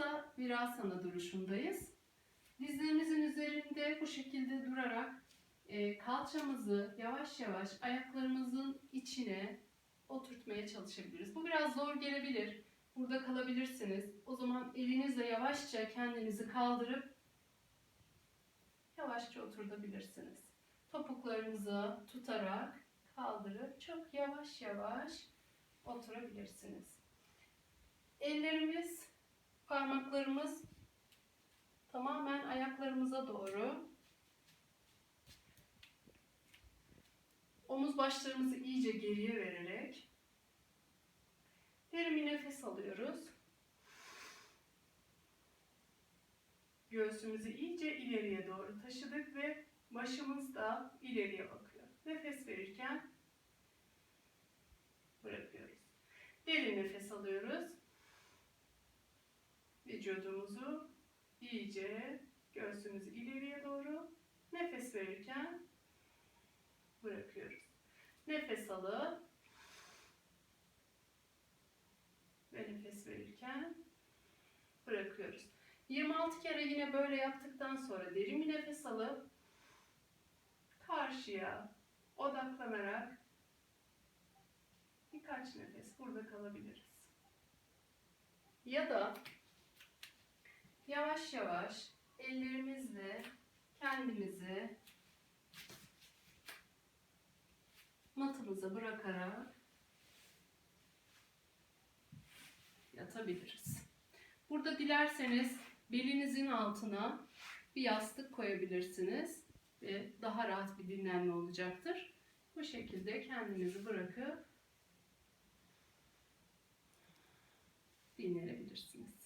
Hatta virasana duruşundayız. Dizlerimizin üzerinde bu şekilde durarak e, kalçamızı yavaş yavaş ayaklarımızın içine oturtmaya çalışabiliriz. Bu biraz zor gelebilir. Burada kalabilirsiniz. O zaman elinizle yavaşça kendinizi kaldırıp yavaşça oturtabilirsiniz. Topuklarınızı tutarak kaldırıp çok yavaş yavaş oturabilirsiniz. Ellerimiz, parmaklarımız tamamen ayaklarımıza doğru. Omuz başlarımızı iyice geriye vererek derin bir nefes alıyoruz. Göğsümüzü iyice ileriye doğru taşıdık ve başımız da ileriye bakıyor. Nefes verirken bırakıyoruz. Derin nefes alıyoruz. Vücudumuzu iyice göğsümüzü ileriye doğru nefes verirken bırakıyoruz. Nefes alıp ve nefes verirken bırakıyoruz. 26 kere yine böyle yaptıktan sonra derin bir nefes alıp karşıya odaklanarak birkaç nefes burada kalabiliriz. Ya da yavaş yavaş ellerimizle kendimizi matımıza bırakarak yatabiliriz. Burada dilerseniz belinizin altına bir yastık koyabilirsiniz ve daha rahat bir dinlenme olacaktır. Bu şekilde kendinizi bırakıp dinlenebilirsiniz.